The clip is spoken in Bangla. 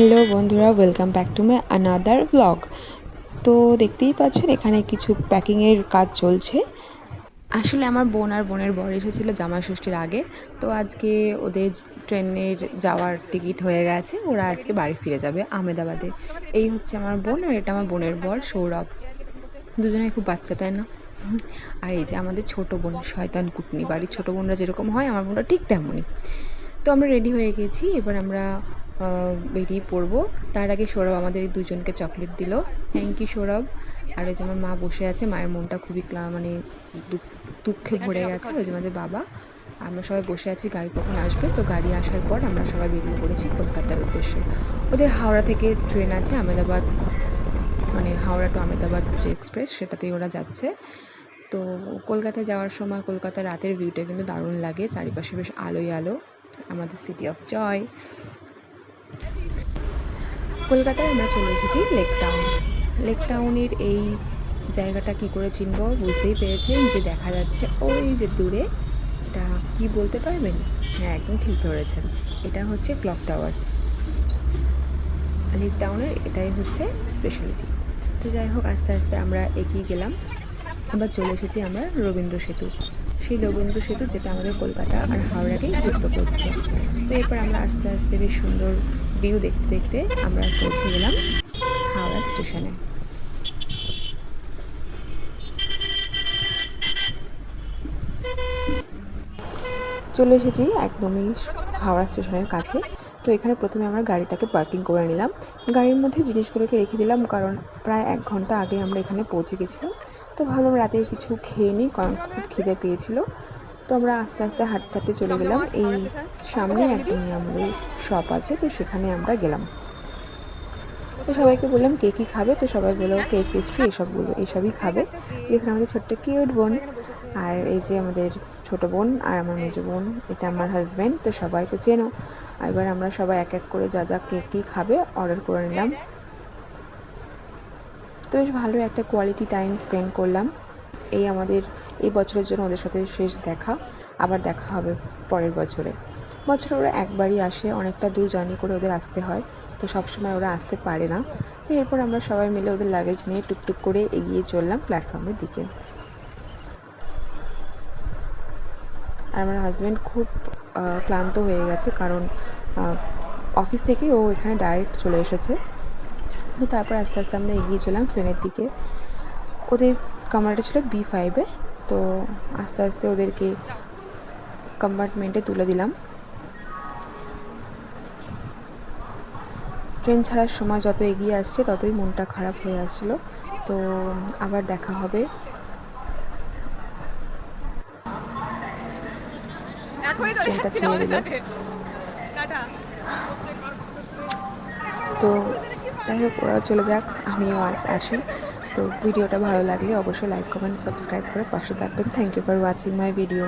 হ্যালো বন্ধুরা welcome back to my another blog তো দেখতেই পাচ্ছেন, এখানে কিছু প্যাকিংয়ের কাজ চলছে। আসলে আমার বোন আর বোনের বর এসেছিল জামাই ষষ্ঠীর আগে। তো আজকে ওদের ট্রেনের যাওয়ার টিকিট হয়ে গেছে। ওরা আজকে বাড়ি ফিরে যাবে আহমেদাবাদে। এই হচ্ছে আমার বোন আর এটা আমার বোনের বর সৌরভ। দুজনে খুব বাচ্চা, তাই না? আর এই যে আমাদের ছোট বোন, শয়তান কুটনি বাড়ির ছোট বোনরা যেরকম হয়, আমার বোনরা ঠিক তেমনই। তো আমরা রেডি হয়ে গেছি। এবার আমরা বেরিয়ে পড়ব। তার আগে সৌরভ আমাদের এই দুজনকে চকলেট দিল। Thank you Sourav. আর এই যে আমার মা বসে আছে, মায়ের মনটা খুবই মানে দুঃখ- ভরে গেছে। ওই যে আমাদের বাবা, আমরা সবাই বসে আছি, গাড়ি কখন আসবে? তো গাড়ি আসার পর আমরা সবাই বেরিয়ে পড়েছি কলকাতার উদ্দেশ্যে। ওদের হাওড়া থেকে ট্রেন আছে, আহমেদাবাদ মানে হাওড়া টু আহমেদাবাদ যে এক্সপ্রেস সেটাতেই ওরা যাচ্ছে। তো কলকাতায় যাওয়ার সময় কলকাতার রাতের ভিউটা কিন্তু দারুণ লাগে। চারিপাশে বেশ আলোই আলো। আমাদের সিটি অফ জয় কলকাতায় আমরা চলে এসেছি লেক টাউন লেক টাউনের এই জায়গাটা কি করে চিনব বুঝতেই পেরেছেন যে দেখা যাচ্ছে ওই যে দূরে এটা কি বলতে পারবেন? হ্যাঁ একদম ঠিক ধরেছেন। এটা হচ্ছে ক্লক টাওয়ার লেক টাউনের এটাই হচ্ছে স্পেশালিটি তো যাই হোক, আস্তে আস্তে আমরা এগিয়ে গেলাম। আবার চলে এসেছি আমরা রবীন্দ্র সেতু। সেই লবন্ধু সেতু যেটা আমাদের কলকাতা আর হাওড়াকে যুক্ত করছে। তো এরপর আমরা আস্তে আস্তে বেশ সুন্দর ভিউ দেখতে দেখতে আমরা পৌঁছে গেলাম হাওড়া স্টেশনে চলে এসেছি একদমই হাওড়া স্টেশনের কাছে। তো এখানে প্রথমে আমরা গাড়িটাকে পার্কিং করে নিলাম। গাড়ির মধ্যে জিনিসগুলোকে রেখে দিলাম কারণ প্রায় এক ঘণ্টা আগে আমরা এখানে পৌঁছে গেছিলাম। তো ভাবলাম রাতে কিছু খেয়ে নিই কারণ খুব খিদে পেয়েছিল। তো আমরা আস্তে আস্তে হাঁটতে হাঁটতে চলে গেলাম। এই সামনে একদম আমাদের শপ আছে তো সেখানে আমরা গেলাম। তো সবাইকে বললাম কে কী খাবে? তো সবাই বলল কেক পেস্ট্রি এসবগুলো এসবই খাবে। এখানে আমাদের ছোট্ট কিউট বোন আর এই যে আমাদের ছোট বোন আর আমার মেজো বোন, এটা আমার হাজব্যান্ড তো সবাই তো চেনো। এবার আমরা সবাই এক এক করে যা যা কে কী খাবে অর্ডার করে নিলাম। তো বেশ ভালো একটা কোয়ালিটি টাইম স্পেন্ড করলাম। এই আমাদের, এই বছরের জন্য ওদের সাথে শেষ দেখা। আবার দেখা হবে পরের বছরে। বছরে ওরা একবারই আসে, অনেকটা দূর জার্নি করে ওদের আসতে হয়। তো সবসময় ওরা আসতে পারে না। তো এরপর আমরা সবাই মিলে ওদের লাগেজ নিয়ে টুকটুক করে এগিয়ে চললাম প্ল্যাটফর্মের দিকে। আর আমার হাজব্যান্ড খুব ক্লান্ত হয়ে গেছে কারণ অফিস থেকে ও এখানে ডাইরেক্ট চলে এসেছে। তো তারপর আস্তে আস্তে আমরা এগিয়ে চললাম ট্রেনের দিকে। ওদের কামরাটা ছিল বি ফাইভে তো আস্তে আস্তে ওদেরকে কম্পার্টমেন্টে তুলে দিলাম। ট্রেন ছাড়ার সময় যত এগিয়ে আসছে ততই মনটা খারাপ হয়ে আসছিল। তো আবার দেখা হবে। তো যাই হোক, ওরা চলে যাক, আমিও আজ আসি। তো ভিডিওটা ভালো লাগলে অবশ্যই লাইক কমেন্ট সাবস্ক্রাইব করে পাশে থাকবেন। Thank you for watching my video